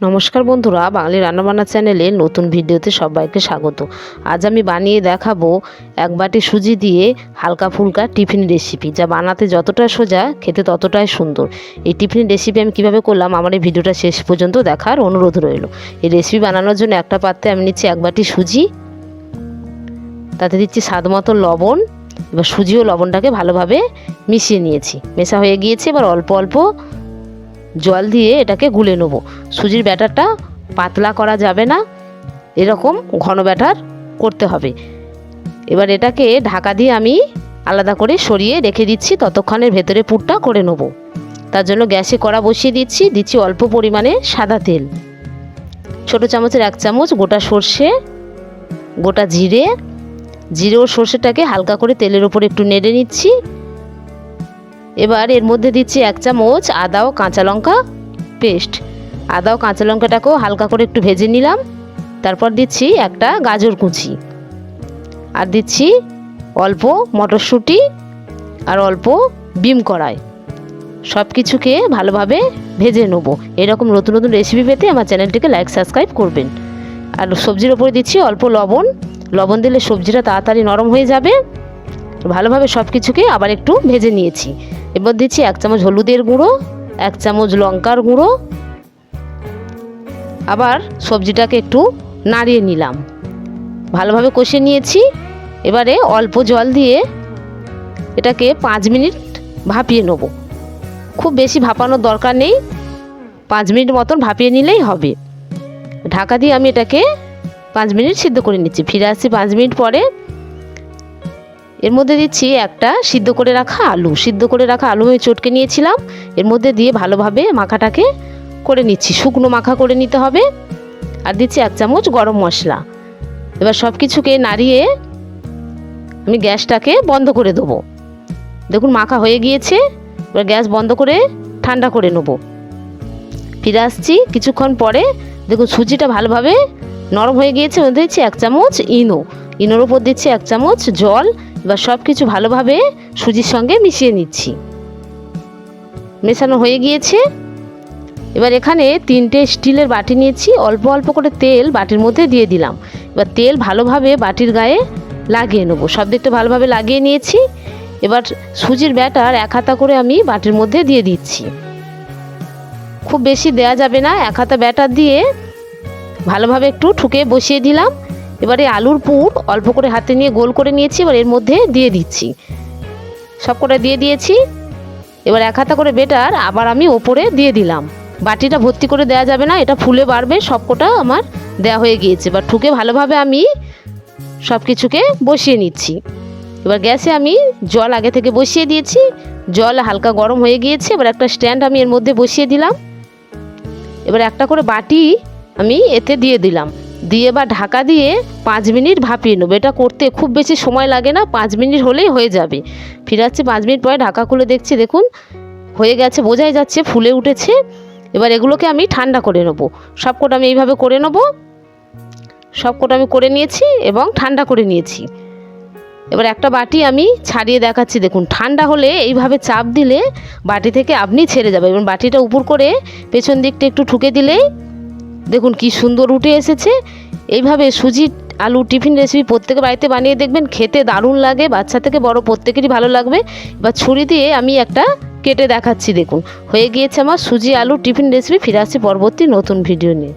নমস্কার বন্ধুরা, বাঙালি রান্নাবান্না চ্যানেলে নতুন ভিডিওতে সবাইকে স্বাগত। আজ আমি বানিয়ে দেখাবো এক বাটি সুজি দিয়ে হালকা ফুলকা টিফিন রেসিপি যা বানাতে যতটা সোজা, খেতে ততটাই সুন্দর। এই টিফিন রেসিপি আমি কীভাবে করলাম, আমার এই ভিডিওটা শেষ পর্যন্ত দেখার অনুরোধ রইল। এই রেসিপি বানানোর জন্য একটা পাত্রে আমি নিচ্ছি এক বাটি সুজি। তাতে দিচ্ছি স্বাদ মতো লবণ। এবার সুজি ও লবণটাকে ভালোভাবে মিশিয়ে নিয়েছি। মেশা হয়ে গিয়েছে, এবার অল্প অল্প জল দিয়ে এটাকে গুলে নেব। সুজির ব্যাটারটা পাতলা করা যাবে না, এরকম ঘন ব্যাটার করতে হবে। এবার এটাকে ঢাকা দিয়ে আমি আলাদা করে সরিয়ে রেখে দিচ্ছি, ততক্ষণের ভেতরে পুরটা করে নেব। তার জন্য গ্যাসে কড়া বসিয়ে দিচ্ছি দিচ্ছি অল্প পরিমাণে সাদা তেল। ছোটো চামচের এক চামচ গোটা সর্ষে, গোটা জিরে। জিরে ও সর্ষেটাকে হালকা করে তেলের ওপর একটু নেড়ে নিচ্ছি। এবার এর মধ্যে দিচ্ছি এক চামচ আদা ও কাঁচা লঙ্কা পেস্ট। আদা ও কাঁচা লঙ্কাটাকেও হালকা করে একটু ভেজে নিলাম। তারপর দিচ্ছি একটা গাজর কুচি। আর দিচ্ছি অল্প মটরশুঁটি আর অল্প বিম কড়াই। সব কিছুকে ভালোভাবে ভেজে নেব। এরকম নতুন নতুন রেসিপি পেতে আমার চ্যানেলটিকে লাইক সাবস্ক্রাইব করবেন। আর সবজির ওপরে দিচ্ছি অল্প লবণ। লবণ দিলে সবজিটা তাড়াতাড়ি নরম হয়ে যাবে। ভালোভাবে সব কিছুকে আবার একটু ভেজে নিয়েছি। এবার দিচ্ছি এক চামচ হলুদের গুঁড়ো, এক চামচ লঙ্কার গুঁড়ো। আবার সবজিটাকে একটু নাড়িয়ে নিলাম। ভালোভাবে কষে নিয়েছি। এবারে অল্প জল দিয়ে এটাকে পাঁচ মিনিট ভাপিয়ে নেব। খুব বেশি ভাপানোর দরকার নেই। পাঁচ মিনিট মতন ভাপিয়ে নিলেই হবে। ঢাকা দিয়ে আমি এটাকে পাঁচ মিনিট সিদ্ধ করে নিচ্ছি। ফিরে আসছি পাঁচ মিনিট পরে। এর মধ্যে দিচ্ছি একটা সিদ্ধ করে রাখা আলু। সিদ্ধ করে রাখা আলু আমি চটকে নিয়েছিলাম। এর মধ্যে দিয়ে ভালোভাবে মাখাটাকে করে নিচ্ছি। শুকনো মাখা করে নিতে হবে। আর দিচ্ছি এক চামচ গরম মশলা। এবার সব কিছুকে নাড়িয়ে আমি গ্যাসটাকে বন্ধ করে দেবো। দেখুন মাখা হয়ে গিয়েছে। এবার গ্যাস বন্ধ করে ঠান্ডা করে নেব। ফিরে আসছি কিছুক্ষণ পরে। দেখুন সুজিটা ভালোভাবে নরম হয়ে গিয়েছে। মধ্যে দিচ্ছি এক চামচ ইনো। ইনোর উপর দিচ্ছি এক চামচ জল। এবার সব কিছু ভালোভাবে সুজির সঙ্গে মিশিয়ে নিচ্ছি। মেশানো হয়ে গিয়েছে। এবার এখানে তিনটে স্টিলের বাটি নিয়েছি। অল্প অল্প করে তেল বাটির মধ্যে দিয়ে দিলাম। এবার তেল ভালোভাবে বাটির গায়ে লাগিয়ে নেব। সব দিকটা ভালোভাবে লাগিয়ে নিয়েছি। এবার সুজির ব্যাটার এক হাতা করে আমি বাটির মধ্যে দিয়ে দিচ্ছি। খুব বেশি দেয়া যাবে না। এক হাতা ব্যাটার দিয়ে ভালোভাবে একটু ঠুকে বসিয়ে দিলাম। এবারে আলুর পুর অল্প করে হাতে নিয়ে গোল করে নিয়েছি, এবার এর মধ্যে দিয়ে দিচ্ছি। সব কটা দিয়ে দিয়েছি। এবার এক হাতা করে বেটার, আবার আমি ওপরে দিয়ে দিলাম। বাটিটা ভর্তি করে দেওয়া যাবে না, এটা ফুলে বাড়বে, সবকটা আমার দেওয়া হয়ে গিয়েছে। এবার ঠুকে ভালোভাবে আমি সব কিছুকে বসিয়ে নিচ্ছি। এবার গ্যাসে আমি জল আগে থেকে বসিয়ে দিয়েছি। জল হালকা গরম হয়ে গিয়েছে, এবার একটা স্ট্যান্ড আমি এর মধ্যে বসিয়ে দিলাম। এবার একটা করে বাটি আমি এতে দিয়ে দিলাম। দিয়ে বা ঢাকা দিয়ে পাঁচ মিনিট ভাপিয়ে নেব। এটা করতে খুব বেশি সময় লাগে না, পাঁচ মিনিট হলেই হয়ে যাবে। ফিরাচ্ছি পাঁচ মিনিট পরে, ঢাকা খুলে দেখছি, দেখুন, হয়ে গেছে, বোঝাই যাচ্ছে, ফুলে উঠেছে। এবার এগুলোকে আমি ঠান্ডা করে নেব। সবকটা আমি এইভাবে করে নেব। সবকটা আমি করে নিয়েছি এবং ঠান্ডা করে নিয়েছি। এবার একটা বাটি আমি ছাড়িয়ে দেখাচ্ছি, দেখুন, ঠান্ডা হলে এইভাবে চাপ দিলে বাটি থেকে আপনি ছেড়ে যাবে এবং বাটিটা উপর করে পেছন দিকটা একটু ঠুকে দিলেই দেখুন কি সুন্দর উঠে এসেছে। এইভাবে সুজি, আলু টিফিন রেসিপি প্রত্যেকে বাড়িতে বানিয়ে দেখবেন, খেতে দারুণ লাগে, বাচ্চা থেকে বড় প্রত্যেকেরই ভালো লাগবে। বা ছুরি দিয়ে আমি একটা কেটে দেখাচ্ছি, দেখুন। হয়ে গিয়েছে আমার সুজি, আলু টিফিন রেসিপি ফিরে আসছি পরবর্তী নতুন ভিডিও নিয়ে।